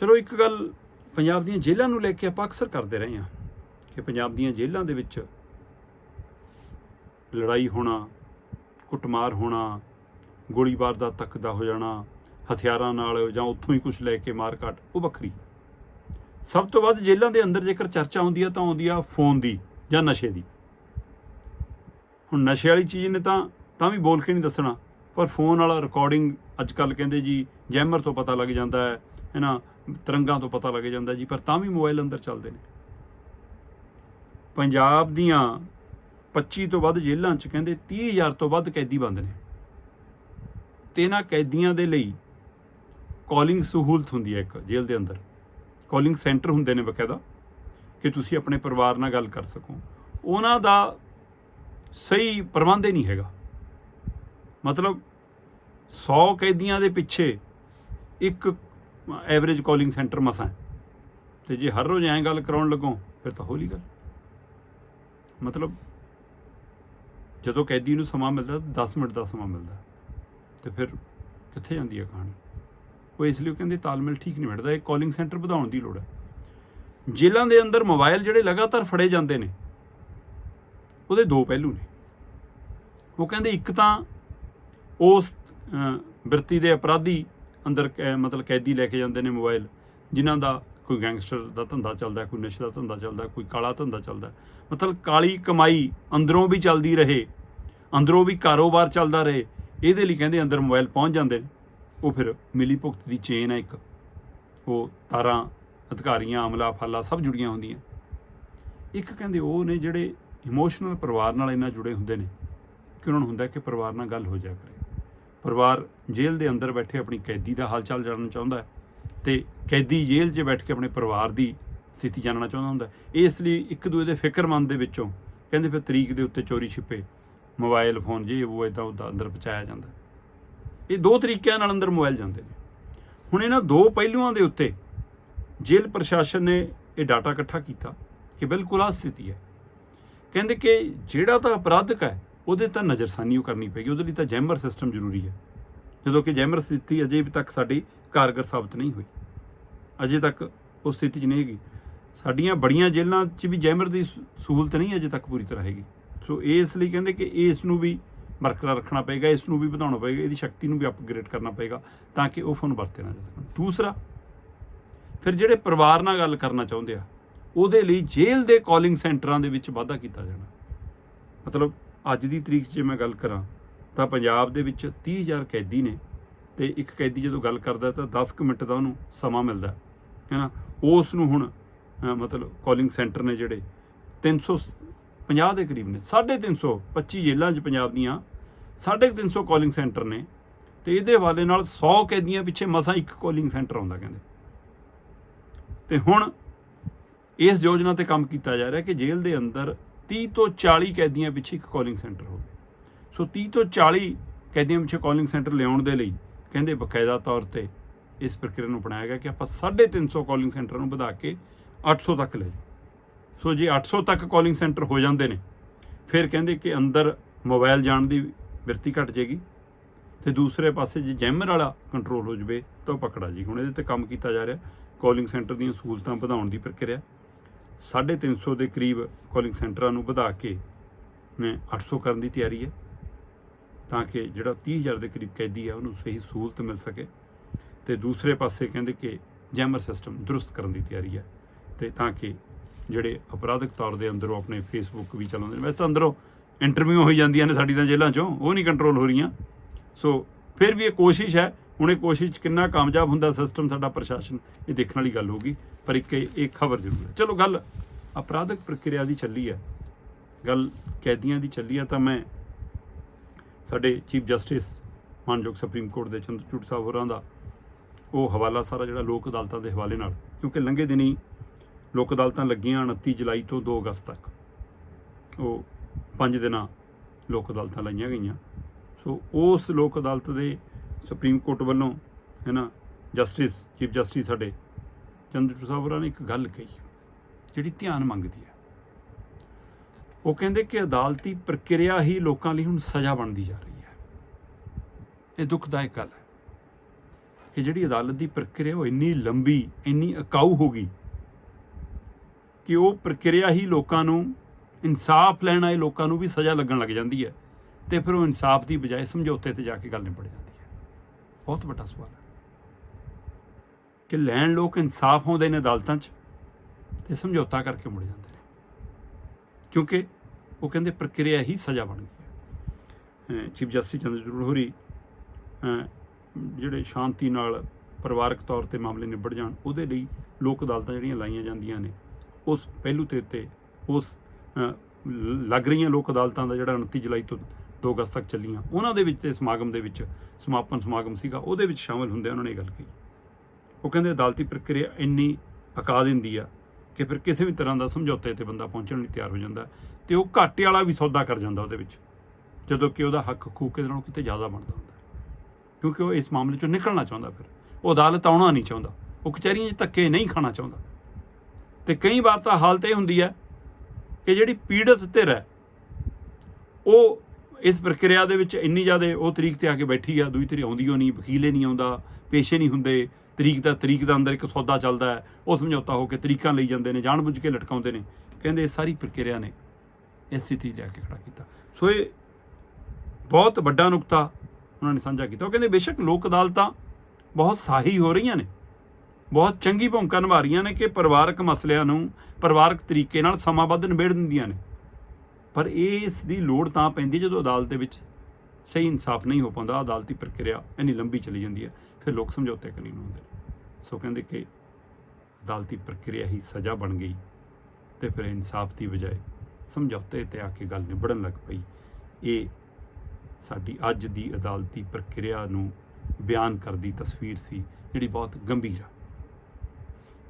ਚਲੋ ਇੱਕ ਗੱਲ ਪੰਜਾਬ ਦੀਆਂ ਜੇਲ੍ਹਾਂ ਨੂੰ ਲੈ ਕੇ ਆਪਾਂ ਅਕਸਰ ਕਰਦੇ ਰਹੇ ਹਾਂ ਕਿ ਪੰਜਾਬ ਦੀਆਂ ਜੇਲ੍ਹਾਂ ਦੇ ਵਿੱਚ ਲੜਾਈ ਹੋਣਾ, ਕੁੱਟਮਾਰ ਹੋਣਾ, ਗੋਲੀਬਾਰ ਦਾ ਤੱਕਦਾ ਹੋ ਜਾਣਾ, ਹਥਿਆਰਾਂ ਨਾਲ ਜਾਂ ਉੱਥੋਂ ਹੀ ਕੁਝ ਲੈ ਕੇ ਮਾਰ ਕੱਟ ਉਹ ਵੱਖਰੀ। ਸਭ ਤੋਂ ਵੱਧ ਜੇਲ੍ਹਾਂ ਦੇ ਅੰਦਰ ਜੇਕਰ ਚਰਚਾ ਹੁੰਦੀ ਆ ਤਾਂ ਆਉਂਦੀ ਆ ਫੋਨ ਦੀ ਜਾਂ ਨਸ਼ੇ ਦੀ। ਹੁਣ ਨਸ਼ੇ ਵਾਲੀ ਚੀਜ਼ ਨੇ ਤਾਂ ਤਾਂ ਵੀ ਬੋਲ ਕੇ ਨਹੀਂ ਦੱਸਣਾ। ਪਰ ਫੋਨ ਵਾਲਾ ਰਿਕਾਰਡਿੰਗ ਅੱਜ ਕੱਲ ਕਹਿੰਦੇ ਜੀ ਜੈਮਰ ਤੋਂ ਪਤਾ ਲੱਗ ਜਾਂਦਾ ਹੈ ਹੈਨਾ ਤਰੰਗਾਂ ਤੋਂ ਪਤਾ ਲੱਗ ਜਾਂਦਾ ਜੀ, ਪਰ ਤਾਂ ਵੀ ਮੋਬਾਈਲ ਅੰਦਰ ਚੱਲਦੇ ਨੇ। ਪੰਜਾਬ ਦੀਆਂ 25 ਤੋਂ ਵੱਧ ਜੇਲ੍ਹਾਂ 'ਚ ਕਹਿੰਦੇ 30000 ਤੋਂ ਵੱਧ ਕੈਦੀ ਬੰਦ ਨੇ। ਤੇ ਇਹਨਾਂ ਕੈਦੀਆਂ ਦੇ ਲਈ ਕਾਲਿੰਗ ਸਹੂਲਤ ਹੁੰਦੀ ਹੈ ਇੱਕ, ਜੇਲ੍ਹ ਦੇ ਅੰਦਰ। ਕਾਲਿੰਗ ਸੈਂਟਰ ਹੁੰਦੇ ਨੇ ਬਕਾਇਦਾ, ਕਿ ਤੁਸੀਂ ਆਪਣੇ ਪਰਿਵਾਰ ਨਾਲ ਗੱਲ ਕਰ ਸਕੋ। ਉਹਨਾਂ ਦਾ ਸਹੀ ਪ੍ਰਬੰਧ ਹੀ ਨਹੀਂ ਹੈਗਾ। ਮਤਲਬ 100 ਕੈਦੀਆਂ ਦੇ ਪਿੱਛੇ ਇੱਕ ਐਵਰੇਜ ਕਾਲਿੰਗ ਸੈਂਟਰ ਮਸਾਂ ਹੈ। ਤੇ ਜੇ ਹਰ ਰੋਜ਼ ਐਂ ਗੱਲ ਕਰਾਉਣ ਲੱਗੋ, ਫਿਰ ਤਾਂ ਹੋਲੀ ਗੱਲ। ਮਤਲਬ ਜਦੋਂ ਕੈਦੀ ਨੂੰ ਸਮਾਂ ਮਿਲਦਾ 10 ਮਿੰਟ ਦਾ ਸਮਾਂ ਮਿਲਦਾ। ਤੇ ਫਿਰ ਕਿੱਥੇ ਜਾਂਦੀ ਹੈ ਕਹਾਣੀ? ਉਹ ਇਸ ਲਈ ਉਹ ਕਹਿੰਦੇ ਤਾਲਮੇਲ ਠੀਕ ਨਹੀਂ ਬੈਠਦਾ, ਇਹ ਕਾਲਿੰਗ ਸੈਂਟਰ ਵਧਾਉਣ ਦੀ ਲੋੜ ਹੈ। ਜੇਲ੍ਹਾਂ ਦੇ ਅੰਦਰ ਮੋਬਾਈਲ ਜਿਹੜੇ ਲਗਾਤਾਰ ਫੜੇ ਜਾਂਦੇ ਨੇ, ਉਹਦੇ ਦੋ ਪਹਿਲੂ ਨੇ। ਉਹ ਕਹਿੰਦੇ ਇੱਕ ਤਾਂ ਉਸ ਅਹ, ਬਿਰਤੀ ਦੇ ਅਪਰਾਧੀ ਅੰਦਰ ਕੈ- ਮਤਲਬ ਕੈਦੀ ਲੈ ਕੇ ਜਾਂਦੇ ਨੇ ਮੋਬਾਈਲ ਜਿਨ੍ਹਾਂ ਦਾ ਕੋਈ ਗੈਂਗਸਟਰ ਦਾ ਧੰਦਾ ਚੱਲਦਾ ਕੋਈ ਨਸ਼ੇ ਦਾ ਧੰਦਾ ਚੱਲਦਾ ਕੋਈ ਕਾਲਾ ਧੰਦਾ ਚੱਲਦਾ। ਮਤਲਬ ਕਾਲੀ ਕਮਾਈ ਅੰਦਰੋਂ ਵੀ ਚੱਲਦੀ ਰਹੇ ਅੰਦਰੋਂ ਵੀ ਕਾਰੋਬਾਰ ਚੱਲਦਾ ਰਹੇ ਇਹਦੇ ਲਈ ਕਹਿੰਦੇ ਅੰਦਰ ਮੋਬਾਈਲ ਪਹੁੰਚ ਜਾਂਦੇ ਨੇ। ਉਹ ਫਿਰ ਮਿਲੀ ਭੁਗਤ ਦੀ ਚੇਨ ਹੈ ਇੱਕ। ਉਹ ਤਾਰਾਂ ਅਧਿਕਾਰੀਆਂ ਅਮਲਾ ਫਾਲਾ ਸਭ ਜੁੜੀਆਂ ਹੁੰਦੀਆਂ। ਇੱਕ ਕਹਿੰਦੇ ਉਹ ਨੇ ਜਿਹੜੇ ਇਮੋਸ਼ਨਲ ਪਰਿਵਾਰ ਨਾਲ ਇੰਨਾ ਜੁੜੇ ਹੁੰਦੇ ਨੇ ਕਿ ਉਹਨਾਂ ਨੂੰ ਹੁੰਦਾ ਕਿ ਪਰਿਵਾਰ ਨਾਲ ਗੱਲ ਹੋ ਜਾਏ ਕਰੇ। ਪਰਿਵਾਰ ਜੇਲ੍ਹ ਦੇ ਅੰਦਰ ਬੈਠੇ ਆਪਣੀ ਕੈਦੀ ਦਾ ਹਾਲ ਚਾਲ ਜਾਣਨਾ ਚਾਹੁੰਦਾ ਹੈ ਤੇ ਕੈਦੀ ਜੇਲ੍ਹ 'ਚ ਬੈਠ ਕੇ ਆਪਣੇ ਪਰਿਵਾਰ ਦੀ ਸਥਿਤੀ ਜਾਣਨਾ ਚਾਹੁੰਦਾ ਹੁੰਦਾ ਹੈ। ਇਸ ਲਈ ਇੱਕ ਦੂਜੇ ਦੇ ਫਿਕਰਮੰਦ ਦੇ ਵਿੱਚੋਂ ਕਹਿੰਦੇ ਫਿਰ ਤਰੀਕ ਦੇ ਉੱਤੇ ਚੋਰੀ ਛਿਪੇ, ਮੋਬਾਈਲ ਫੋਨ ਜੇ ਉਹ ਇਦਾਂ ਉਹਦਾ ਅੰਦਰ ਪਹੁੰਚਾਇਆ ਜਾਂਦਾ। ਇਹ ਦੋ ਤਰੀਕਿਆਂ ਨਾਲ ਅੰਦਰ ਮੋਬਾਈਲ ਜਾਂਦੇ ਨੇ। ਹੁਣ ਇਹਨਾਂ ਦੋ ਪਹਿਲੂਆਂ ਦੇ ਉੱਤੇ ਜੇਲ੍ਹ ਪ੍ਰਸ਼ਾਸਨ ਨੇ ਇਹ ਡਾਟਾ ਇਕੱਠਾ ਕੀਤਾ ਕਿ ਬਿਲਕੁਲ ਆ ਸਥਿਤੀ ਹੈ। ਕਹਿੰਦੇ ਕਿ ਜਿਹੜਾ ਤਾਂ ਅਪਰਾਧਕ ਹੈ ਉਹਦੇ ਤਾਂ ਨਜ਼ਰਸਾਨੀ ਉਹ ਕਰਨੀ ਪਏਗੀ, ਉਹਦੇ ਲਈ ਤਾਂ ਜੈਮਰ ਸਿਸਟਮ ਜ਼ਰੂਰੀ ਹੈ। ਜਦੋਂ ਕਿ ਜੈਮਰ ਸਥਿਤੀ ਅਜੇ ਤੱਕ ਸਾਡੀ ਕਾਰਗਰ ਸਾਬਤ ਨਹੀਂ ਹੋਈ। ਅਜੇ ਤੱਕ ਉਸ ਸਥਿਤੀ 'ਚ ਨਹੀਂ ਹੈਗੀ। ਸਾਡੀਆਂ ਬੜੀਆਂ ਜੇਲ੍ਹਾਂ 'ਚ ਵੀ ਜੈਮਰ ਦੀ ਸਹੂਲਤ ਨਹੀਂ ਅਜੇ ਤੱਕ ਪੂਰੀ ਤਰ੍ਹਾਂ ਹੈਗੀ। ਸੋ ਇਸ ਲਈ ਕਹਿੰਦੇ ਕਿ ਇਸ ਨੂੰ ਵੀ ਬਰਕਰਾਰ ਰੱਖਣਾ ਪਏਗਾ, ਇਸ ਨੂੰ ਵੀ ਵਧਾਉਣਾ ਪਏਗਾ, ਇਹਦੀ ਸ਼ਕਤੀ ਨੂੰ ਵੀ ਅਪਗ੍ਰੇਡ ਕਰਨਾ ਪਏਗਾ ਤਾਂ ਕਿ ਉਹ ਫੋਨ ਵਰਤੇ ਨਾ ਜਾ ਸਕਣ। ਦੂਸਰਾ, ਫਿਰ ਜਿਹੜੇ ਪਰਿਵਾਰ ਨਾਲ ਗੱਲ ਕਰਨਾ ਚਾਹੁੰਦੇ ਆ, ਉਹਦੇ ਲਈ ਜੇਲ੍ਹ ਦੇ ਕਾਲਿੰਗ ਸੈਂਟਰਾਂ ਦੇ ਵਿੱਚ ਵਾਧਾ ਕੀਤਾ ਜਾਣਾ। ਮਤਲਬ ਅੱਜ ਦੀ ਤਰੀਕ 'ਚ ਜੇ ਮੈਂ ਗੱਲ ਕਰਾਂ, ਤਾਂ ਪੰਜਾਬ ਦੇ ਵਿੱਚ 30000 ਕੈਦੀ ਨੇ ਤੇ ਇੱਕ ਕੈਦੀ ਜਦੋਂ ਗੱਲ ਕਰਦਾ ਤਾਂ 10 ਕੁ ਮਿੰਟ ਦਾ ਉਹਨੂੰ ਸਮਾਂ ਮਿਲਦਾ, ਹੈ ਨਾ? ਉਸ ਨੂੰ ਹੁਣ ਮਤਲਬ ਕਾਲਿੰਗ ਸੈਂਟਰ ਨੇ ਜਿਹੜੇ 350 ਦੇ ਕਰੀਬ ਨੇ 350 25 ਜੇਲ੍ਹਾਂ 'ਚ ਪੰਜਾਬ ਦੀਆਂ 350 ਕਾਲਿੰਗ ਸੈਂਟਰ ਨੇ ਤੇ ਇਹਦੇ ਹਵਾਲੇ ਨਾਲ 100 ਕੈਦੀਆਂ ਪਿੱਛੇ ਮਸਾਂ ਇੱਕ ਕਾਲਿੰਗ ਸੈਂਟਰ ਆਉਂਦਾ, ਕਹਿੰਦੇ। ਤੇ ਹੁਣ ਇਸ ਯੋਜਨਾ ਤੇ ਕੰਮ ਕੀਤਾ ਜਾ ਰਿਹਾ ਕਿ ਜੇਲ੍ਹ ਦੇ ਅੰਦਰ 30 ਤੋਂ 40 ਕੈਦੀਆਂ ਪਿੱਛੇ ਇੱਕ ਕਾਲਿੰਗ ਸੈਂਟਰ ਹੋਵੇ ਸੋ 30 ਤੋਂ 40 ਕੈਦੀਆਂ ਪਿੱਛੇ ਕਾਲਿੰਗ ਸੈਂਟਰ ਲਿਆਉਣ ਦੇ ਲਈ ਕਹਿੰਦੇ ਬਕਾਇਦਾ ਤੌਰ ਤੇ ਇਸ ਪ੍ਰਕਿਰਿਆ ਨੂੰ ਅਪਣਾਇਆ ਗਿਆ ਕਿ ਆਪਾਂ 350 ਕਾਲਿੰਗ ਸੈਂਟਰ ਨੂੰ ਵਧਾ ਕੇ 800 ਤੱਕ ਲੈ ਸੋ ਜੇ 800 ਤੱਕ ਕਾਲਿੰਗ ਸੈਂਟਰ ਹੋ ਜਾਂਦੇ ਨੇ, ਫਿਰ ਕਹਿੰਦੇ ਕਿ ਅੰਦਰ ਮੋਬਾਈਲ ਜਾਣ ਦੀ ਬਿਰਤੀ ਘਟ ਜੇਗੀ ਤੇ ਦੂਸਰੇ ਪਾਸੇ ਜੇ ਜੈਮਰ ਵਾਲਾ ਕੰਟਰੋਲ ਹੋ ਜਵੇ ਤਾਂ ਉਹ ਪਕੜਾ ਜੀ ਹੁਣ ਇਹਦੇ ਤੇ ਕੰਮ ਕੀਤਾ ਜਾ ਰਿਹਾ ਕਾਲਿੰਗ ਸੈਂਟਰ ਦੀਆਂ ਸਹੂਲਤਾਂ ਵਧਾਉਣ ਦੀ ਪ੍ਰਕਿਰਿਆ। 350 ਦੇ ਕਰੀਬ ਕਾਲਿੰਗ ਸੈਂਟਰਾਂ ਨੂੰ ਵਧਾ ਕੇ ਮੈਂ 800 ਕਰਨ ਦੀ ਤਿਆਰੀ ਹੈ, ਤਾਂ ਕਿ ਜਿਹੜਾ 30000 ਦੇ ਕਰੀਬ ਕੈਦੀ ਹੈ, ਉਹਨੂੰ ਸਹੀ ਸਹੂਲਤ ਮਿਲ ਸਕੇ। ਤੇ ਦੂਸਰੇ ਪਾਸੇ ਕਹਿੰਦੇ ਕਿ ਜੈਮਰ ਸਿਸਟਮ ਦਰੁਸਤ ਕਰਨ ਦੀ ਤਿਆਰੀ ਹੈ, ਤੇ ਤਾਂ ਕਿ ਜਿਹੜੇ ਅਪਰਾਧਿਕ ਤੌਰ ਦੇ ਅੰਦਰੋਂ ਆਪਣੇ ਫੇਸਬੁੱਕ ਵੀ ਚਲਾਉਂਦੇ ਨੇ। ਵੈਸੇ ਤਾਂ ਅੰਦਰੋਂ ਇੰਟਰਵਿਊ ਹੋਈ ਜਾਂਦੀਆਂ ਨੇ ਸਾਡੀ ਤਾਂ ਜੇਲ੍ਹਾਂ 'ਚੋਂ, ਉਹ ਨਹੀਂ ਕੰਟਰੋਲ ਹੋ ਰਹੀਆਂ। ਸੋ ਫਿਰ ਵੀ ਇਹ ਕੋਸ਼ਿਸ਼ ਹੈ ਹੁਣ ਇਹ ਕੋਸ਼ਿਸ਼ 'ਚ ਕਿੰਨਾ ਕਾਮਯਾਬ ਹੁੰਦਾ ਸਿਸਟਮ ਸਾਡਾ ਪ੍ਰਸ਼ਾਸਨ ਇਹ ਦੇਖਣ ਵਾਲੀ ਗੱਲ ਹੋਊਗੀ, ਪਰ ਇੱਕ ਇਹ ਖਬਰ ਜ਼ਰੂਰ ਹੈ। ਚਲੋ ਗੱਲ ਅਪਰਾਧਿਕ ਪ੍ਰਕਿਰਿਆ ਦੀ ਚੱਲੀ ਹੈ। ਗੱਲ ਕੈਦੀਆਂ ਦੀ ਚੱਲੀ ਹੈ ਤਾਂ ਮੈਂ ਸਾਡੇ ਚੀਫ ਜਸਟਿਸ ਮਾਨਯੋਗ ਸੁਪਰੀਮ ਕੋਰਟ ਦੇ ਚੰਦਰਚੂੜ ਸਾਹਿਬ ਹੋਰਾਂ ਦਾ ਉਹ ਹਵਾਲਾ ਸਾਰਾ ਜਿਹੜਾ ਲੋਕ ਅਦਾਲਤਾਂ ਦੇ ਹਵਾਲੇ ਨਾਲ, ਕਿਉਂਕਿ ਲੰਘੇ ਦਿਨੀ ਲੋਕ ਅਦਾਲਤਾਂ ਲੱਗੀਆਂ 29 ਜੁਲਾਈ ਤੋਂ 2 ਅਗਸਤ ਤੱਕ। ਉਹ ਪੰਜ ਦਿਨਾਂ ਲੋਕ ਅਦਾਲਤਾਂ ਲਾਈਆਂ ਗਈਆਂ। ਸੋ ਉਸ ਲੋਕ ਅਦਾਲਤ ਦੇ ਸੁਪਰੀਮ ਕੋਰਟ ਵੱਲੋਂ ਹੈ ਨਾ ਜਸਟਿਸ, ਚੀਫ ਜਸਟਿਸ ਸਾਡੇ ਚੰਦਰਚੂੜ ਸਾਹਿਬ ਹੋਰਾਂ ਨੇ ਇੱਕ ਗੱਲ ਕਹੀ, ਜਿਹੜੀ ਧਿਆਨ ਮੰਗਦੀ ਹੈ। ਉਹ ਕਹਿੰਦੇ ਕਿ ਅਦਾਲਤੀ ਪ੍ਰਕਿਰਿਆ ਹੀ ਲੋਕਾਂ ਲਈ ਹੁਣ ਸਜ਼ਾ ਬਣਦੀ ਜਾ ਰਹੀ ਹੈ। ਇਹ ਦੁਖਦਾਇਕ ਗੱਲ ਹੈ। ਕਿ ਜਿਹੜੀ ਅਦਾਲਤ ਦੀ ਪ੍ਰਕਿਰਿਆ, ਉਹ ਇੰਨੀ ਲੰਬੀ, ਇੰਨੀ ਅਕਾਊ ਹੋ ਗਈ ਕਿ ਉਹ ਪ੍ਰਕਿਰਿਆ ਹੀ ਲੋਕਾਂ ਨੂੰ, ਇਨਸਾਫ ਲੈਣ ਆਏ ਲੋਕਾਂ ਨੂੰ ਵੀ ਸਜ਼ਾ ਲੱਗਣ ਲੱਗ ਜਾਂਦੀ ਹੈ ਤੇ ਫਿਰ ਉਹ ਇਨਸਾਫ ਦੀ ਬਜਾਏ ਸਮਝੌਤੇ ਤੇ ਜਾ ਕੇ ਗੱਲ ਨਿਬੜ ਜਾਂਦੀ ਬਹੁਤ ਵੱਡਾ ਸਵਾਲ ਹੈ ਕਿ ਲੈਣ ਲੋਕ ਇਨਸਾਫ ਆਉਂਦੇ ਨੇ ਅਦਾਲਤਾਂ 'ਚ ਤੇ ਸਮਝੌਤਾ ਕਰਕੇ ਮੁੜ ਜਾਂਦੇ ਨੇ। ਕਿਉਂਕਿ ਉਹ ਕਹਿੰਦੇ ਪ੍ਰਕਿਰਿਆ ਹੀ ਸਜ਼ਾ ਬਣ ਗਈ ਹੈ। ਚੀਫ ਜਸਟਿਸ ਚੰਦਰਚੂੜ ਹੋਰੀ ਜਿਹੜੇ ਸ਼ਾਂਤੀ ਨਾਲ ਪਰਿਵਾਰਕ ਤੌਰ ਤੇ ਮਾਮਲੇ ਨਿਬੜ ਜਾਣ, ਉਹਦੇ ਲਈ ਲੋਕ ਅਦਾਲਤਾਂ ਜਿਹੜੀਆਂ ਲਾਈਆਂ ਜਾਂਦੀਆਂ ਨੇ, ਉਸ ਪਹਿਲੂ ਤੇ ਉੱਤੇ ਉਸ ਲ- ਲੱਗ ਰਹੀਆਂ ਲੋਕ ਅਦਾਲਤਾਂ ਦਾ ਜਿਹੜਾ 29 ਜੁਲਾਈ ਤੋਂ 2 ਅਗਸਤ ਤੱਕ ਚੱਲੀਆਂ। ਉਹਨਾਂ ਦੇ ਵਿੱਚ ਤੇ ਸਮਾਗਮ ਦੇ ਵਿੱਚ ਸਮਾਪਨ ਸਮਾਗਮ ਸੀਗਾ, ਉਹਦੇ ਵਿੱਚ ਸ਼ਾਮਲ ਹੁੰਦੇ ਉਹਨਾਂ ਨੇ ਇਹ ਗੱਲ ਕਹੀ। ਉਹ ਕਹਿੰਦੇ, ਅਦਾਲਤੀ ਪ੍ਰਕਿਰਿਆ ਇੰਨੀ ਅਕਾ ਦਿੰਦੀ ਆ ਕਿ ਫਿਰ ਕਿਸੇ ਵੀ ਤਰ੍ਹਾਂ ਦਾ ਸਮਝੌਤੇ ਤੇ ਬੰਦਾ ਪਹੁੰਚਣ ਲਈ ਤਿਆਰ ਹੋ ਜਾਂਦਾ ਤੇ ਉਹ ਘਾਟੇ ਵਾਲਾ ਵੀ ਸੌਦਾ ਕਰ ਜਾਂਦਾ ਉਹਦੇ ਵਿੱਚ, ਜਦੋਂ ਕਿ ਉਹਦਾ ਹੱਕ ਖੂਹ ਕਿਤੇ ਨਾਲੋਂ ਕਿਤੇ ਜ਼ਿਆਦਾ ਬਣਦਾ ਹੁੰਦਾ। ਕਿਉਂਕਿ ਉਹ ਇਸ ਮਾਮਲੇ ਚੋਂ ਨਿਕਲਣਾ ਚਾਹੁੰਦਾ ਫਿਰ। ਉਹ ਅਦਾਲਤ ਆਉਣਾ ਨਹੀਂ ਚਾਹੁੰਦਾ। ਉਹ ਕਚਹਿਰੀਆਂ 'ਚ ਧੱਕੇ ਨਹੀਂ ਖਾਣਾ ਚਾਹੁੰਦਾ। ਤੇ ਕਈ ਵਾਰ ਤਾਂ ਹਾਲਤ ਇਹ ਹੁੰਦੀ ਹੈ ਕਿ ਜਿਹੜੀ ਪੀੜਤ ਧਿਰ ਹੈ ਉਹ ਇਸ ਪ੍ਰਕਿਰਿਆ ਦੇ ਵਿੱਚ ਇੰਨੀ ਜ਼ਿਆਦਾ ਉਹ ਤਰੀਕ ਤੇ ਆ ਕੇ ਬੈਠੀ ਆ, ਦੂਜੀ ਤਰੀ ਆਉਂਦੀ ਹੋ ਨਹੀਂ, ਵਕੀਲੇ ਨਹੀਂ ਆਉਂਦਾ, ਪੇਸ਼ੇ ਨਹੀਂ ਹੁੰਦੇ, ਤਰੀਕ ਦਾ ਤਰੀਕ ਦਾ ਅੰਦਰ ਇੱਕ ਸੌਦਾ ਚੱਲਦਾ ਹੈ, ਉਹ ਸਮਝੌਤਾ ਹੋ ਕੇ ਤਰੀਕਾਂ ਲਈ ਜਾਂਦੇ ਨੇ ਜਾਣਬੁੱਝ ਕੇ ਲਟਕਾਉਂਦੇ ਨੇ। ਕਹਿੰਦੇ ਇਹ ਸਾਰੀ ਪ੍ਰਕਿਰਿਆ ਨੇ ਇਸ ਸਥਿਤੀ ਲਿਆ ਕੇ ਖੜਾ ਕੀਤਾ। ਸੋ ਇਹ ਬਹੁਤ ਵੱਡਾ ਨੁਕਤਾ ਉਹਨਾਂ ਨੇ ਸਾਂਝਾ ਕੀਤਾ। ਉਹ ਕਹਿੰਦੇ ਬੇਸ਼ੱਕ ਲੋਕ ਅਦਾਲਤਾਂ ਬਹੁਤ ਸਾਹੀ ਹੋ ਰਹੀਆਂ ਨੇ, ਬਹੁਤ ਚੰਗੀ ਭੂਮਿਕਾ ਨਿਭਾ ਰਹੀਆਂ ਨੇ ਕਿ ਪਰਿਵਾਰਕ ਮਸਲਿਆਂ ਨੂੰ ਪਰਿਵਾਰਕ ਤਰੀਕੇ ਨਾਲ ਸਮਾਬੱਧ ਨਿਬੇੜ ਦਿੰਦੀਆਂ ਨੇ। ਪਰ ਇਸ ਦੀ ਲੋੜ ਤਾਂ ਪੈਂਦੀ ਜਦੋਂ ਅਦਾਲਤ ਦੇ ਵਿੱਚ ਸਹੀ ਇਨਸਾਫ ਨਹੀਂ ਹੋ ਪਾਉਂਦਾ, ਅਦਾਲਤੀ ਪ੍ਰਕਿਰਿਆ ਇੰਨੀ ਲੰਬੀ ਚਲੀ ਜਾਂਦੀ ਹੈ, ਫਿਰ ਲੋਕ ਸਮਝੌਤੇ ਕਰੀ ਨੂੰ ਹੁੰਦੇ ਨੇ। ਸੋ ਕਹਿੰਦੇ ਕਿ ਅਦਾਲਤੀ ਪ੍ਰਕਿਰਿਆ ਹੀ ਸਜ਼ਾ ਬਣ ਗਈ ਤੇ ਫਿਰ ਇਨਸਾਫ ਦੀ ਬਜਾਏ ਸਮਝੌਤੇ ਤੇ ਆ ਕੇ ਗੱਲ ਨਿਬੜਨ ਲੱਗ ਪਈ। ਇਹ ਸਾਡੀ ਅੱਜ ਦੀ ਅਦਾਲਤੀ ਪ੍ਰਕਿਰਿਆ ਨੂੰ ਬਿਆਨ ਕਰਦੀ ਤਸਵੀਰ ਸੀ ਜਿਹੜੀ ਬਹੁਤ ਗੰਭੀਰ ਆ।